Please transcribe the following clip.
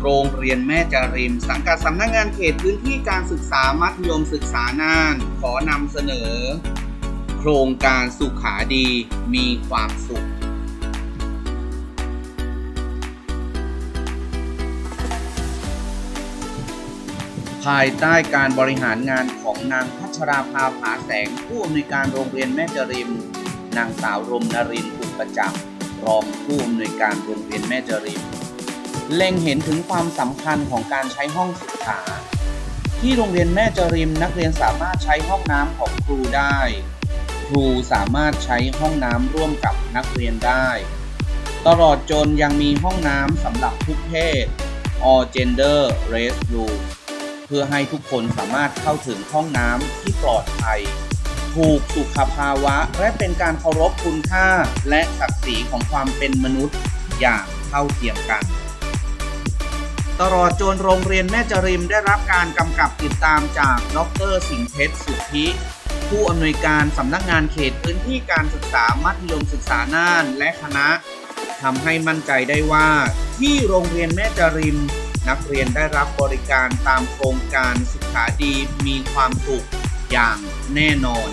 โรงเรียนแม่จาริม สังกัดสำนักงานเขตพื้นที่การศึกษามัธยมศึกษาน่าน ขอนำเสนอ โครงการสุขาดีมีความสุขภายใต้การบริหารงานของนางพัชราภาผาแสงผู้อำนวยการโรงเรียนแม่จริม นางสาวรมนรินทร์อุปจักรรองผู้อำนวยการโรงเรียนแม่จริม เล็งเห็นถึงความสำคัญของการใช้ห้องศึกษา ที่โรงเรียนแม่จริมนักเรียนสามารถใช้ห้องน้ำของครูได้ ครูสามารถใช้ห้องน้ำร่วมกับนักเรียนได้ ตลอดจนยังมีห้องน้ำสำหรับทุกเพศ all gender restroom เพื่อให้ทุกคนสามารถเข้าถึงห้องน้ำที่ปลอดภัยถูกสุขภาวะ และเป็นการเคารพคุณค่า และศักดิ์ศรีของความเป็นมนุษย์อย่างเท่าเทียมกัน ตลอดจนโรงเรียนแม่จริมได้รับการกำกับติดตามจากดรสิงห์เพชรสุทธิ ผู้อำนวยการสำนักงานเขตพื้นที่การศึกษามัธยมศึกษาน่านและคณะทำให้มั่นใจได้ว่า ที่โรงเรียนแม่จริม นักเรียนได้รับบริการตามโครงการศึกษาดีมีความสุขอย่างแน่นอน